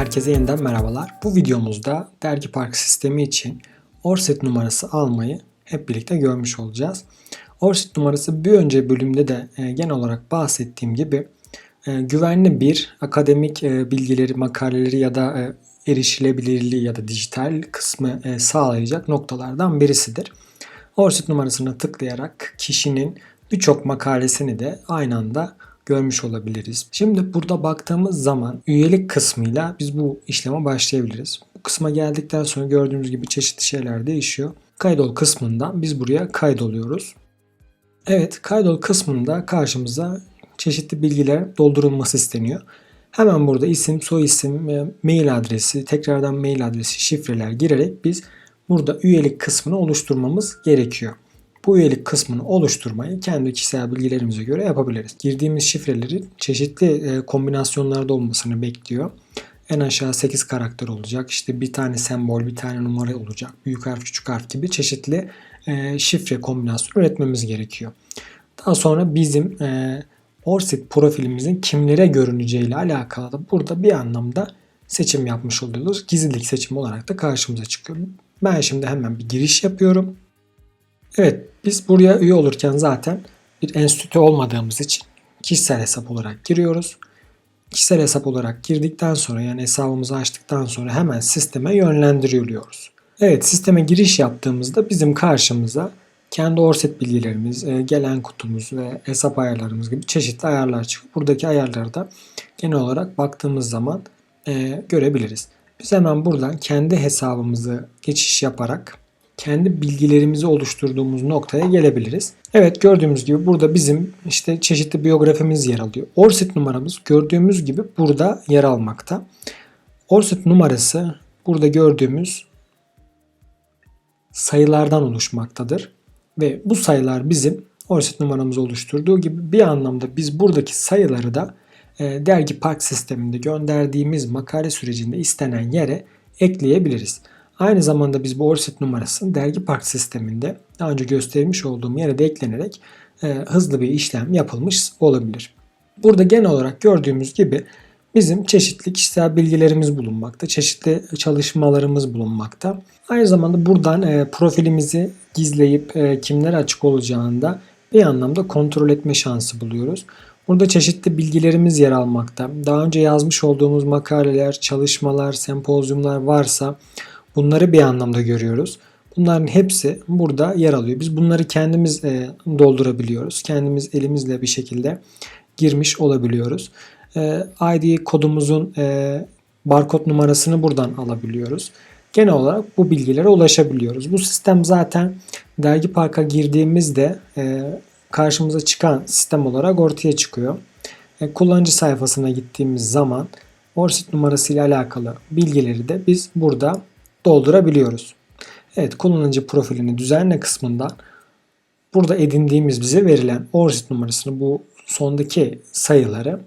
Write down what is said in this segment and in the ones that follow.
Herkese yeniden merhabalar. Bu videomuzda dergi park sistemi için ORSET numarası almayı hep birlikte görmüş olacağız. ORSET numarası bir önce bölümde de e, genel olarak bahsettiğim gibi e, güvenli bir akademik e, bilgileri, makaleleri ya da erişilebilirliği ya da dijital kısmı sağlayacak noktalardan birisidir. ORSET numarasına tıklayarak kişinin birçok makalesini de aynı anda görmüş olabiliriz. Şimdi burada baktığımız zaman üyelik kısmıyla biz bu işleme başlayabiliriz. Bu kısma geldikten sonra gördüğümüz gibi çeşitli şeyler değişiyor. Kaydol kısmından biz buraya kaydoluyoruz. Evet kaydol kısmında karşımıza çeşitli bilgiler doldurulması isteniyor. Hemen burada isim, soy isim, mail adresi, tekrardan mail adresi, şifreler girerek biz burada üyelik kısmını oluşturmamız gerekiyor. Bu üyelik kısmını oluşturmayı kendi kişisel bilgilerimize göre yapabiliriz. Girdiğimiz şifreleri çeşitli e, kombinasyonlarda olmasını bekliyor. En aşağı 8 karakter olacak. İşte bir tane sembol, bir tane numara olacak. Büyük harf, küçük harf gibi çeşitli e, şifre kombinasyonu üretmemiz gerekiyor. Daha sonra bizim e, Orsit profilimizin kimlere görüneceği ile alakalı da burada bir anlamda seçim yapmış oluyoruz. Gizlilik seçimi olarak da karşımıza çıkıyor. Ben şimdi hemen bir giriş yapıyorum. Evet biz buraya üye olurken zaten bir enstitü olmadığımız için kişisel hesap olarak giriyoruz. Kişisel hesap olarak girdikten sonra yani hesabımızı açtıktan sonra hemen sisteme yönlendiriliyoruz. Evet sisteme giriş yaptığımızda bizim karşımıza kendi orset bilgilerimiz, e, gelen kutumuz ve hesap ayarlarımız gibi çeşitli ayarlar çıkıyor. Buradaki ayarları da genel olarak baktığımız zaman e, görebiliriz. Biz hemen buradan kendi hesabımızı geçiş yaparak kendi bilgilerimizi oluşturduğumuz noktaya gelebiliriz. Evet gördüğümüz gibi burada bizim işte çeşitli biyografimiz yer alıyor. Orsit numaramız gördüğümüz gibi burada yer almakta. Orsit numarası burada gördüğümüz sayılardan oluşmaktadır. Ve bu sayılar bizim Orsit numaramızı oluşturduğu gibi bir anlamda biz buradaki sayıları da e, dergi park sisteminde gönderdiğimiz makale sürecinde istenen yere ekleyebiliriz. Aynı zamanda biz bu ORSIT numarasını dergi park sisteminde daha önce göstermiş olduğum yere de eklenerek e, hızlı bir işlem yapılmış olabilir. Burada genel olarak gördüğümüz gibi bizim çeşitli kişisel bilgilerimiz bulunmakta, çeşitli çalışmalarımız bulunmakta. Aynı zamanda buradan e, profilimizi gizleyip e, kimlere açık olacağını da bir anlamda kontrol etme şansı buluyoruz. Burada çeşitli bilgilerimiz yer almakta. Daha önce yazmış olduğumuz makaleler, çalışmalar, sempozyumlar varsa Bunları bir anlamda görüyoruz. Bunların hepsi burada yer alıyor. Biz bunları kendimiz e, doldurabiliyoruz. Kendimiz elimizle bir şekilde girmiş olabiliyoruz. E, ID kodumuzun e, barkod numarasını buradan alabiliyoruz. Genel olarak bu bilgilere ulaşabiliyoruz. Bu sistem zaten dergi parka girdiğimizde e, karşımıza çıkan sistem olarak ortaya çıkıyor. E, kullanıcı sayfasına gittiğimiz zaman Orsit numarası ile alakalı bilgileri de biz burada doldurabiliyoruz. Evet kullanıcı profilini düzenle kısmından burada edindiğimiz bize verilen ORCID numarasını bu sondaki sayıları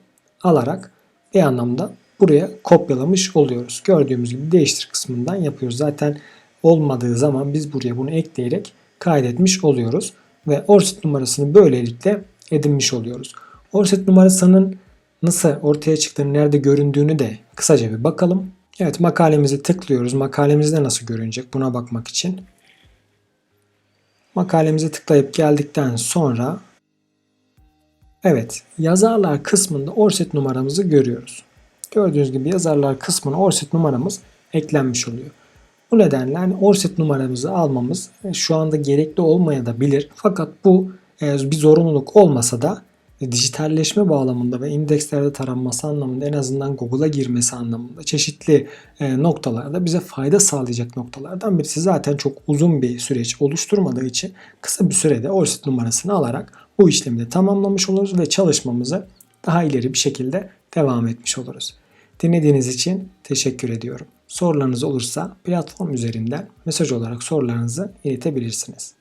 alarak bir anlamda buraya kopyalamış oluyoruz. Gördüğümüz gibi değiştir kısmından yapıyoruz. Zaten olmadığı zaman biz buraya bunu ekleyerek kaydetmiş oluyoruz. Ve ORCID numarasını böylelikle edinmiş oluyoruz. ORCID numarasının nasıl ortaya çıktığını, nerede göründüğünü de kısaca bir bakalım. Evet makalemizi tıklıyoruz. Makalemizde nasıl görünecek buna bakmak için. Makalemizi tıklayıp geldikten sonra evet yazarlar kısmında orset numaramızı görüyoruz. Gördüğünüz gibi yazarlar kısmına orset numaramız eklenmiş oluyor. Bu nedenle hani orset numaramızı almamız şu anda gerekli olmaya da bilir. Fakat bu e, bir zorunluluk olmasa da dijitalleşme bağlamında ve indekslerde taranması anlamında en azından Google'a girmesi anlamında çeşitli e, noktalarda bize fayda sağlayacak noktalardan birisi. Zaten çok uzun bir süreç oluşturmadığı için kısa bir sürede ORSIT numarasını alarak bu işlemi de tamamlamış oluruz ve çalışmamızı daha ileri bir şekilde devam etmiş oluruz. Dinlediğiniz için teşekkür ediyorum. Sorularınız olursa platform üzerinden mesaj olarak sorularınızı iletebilirsiniz.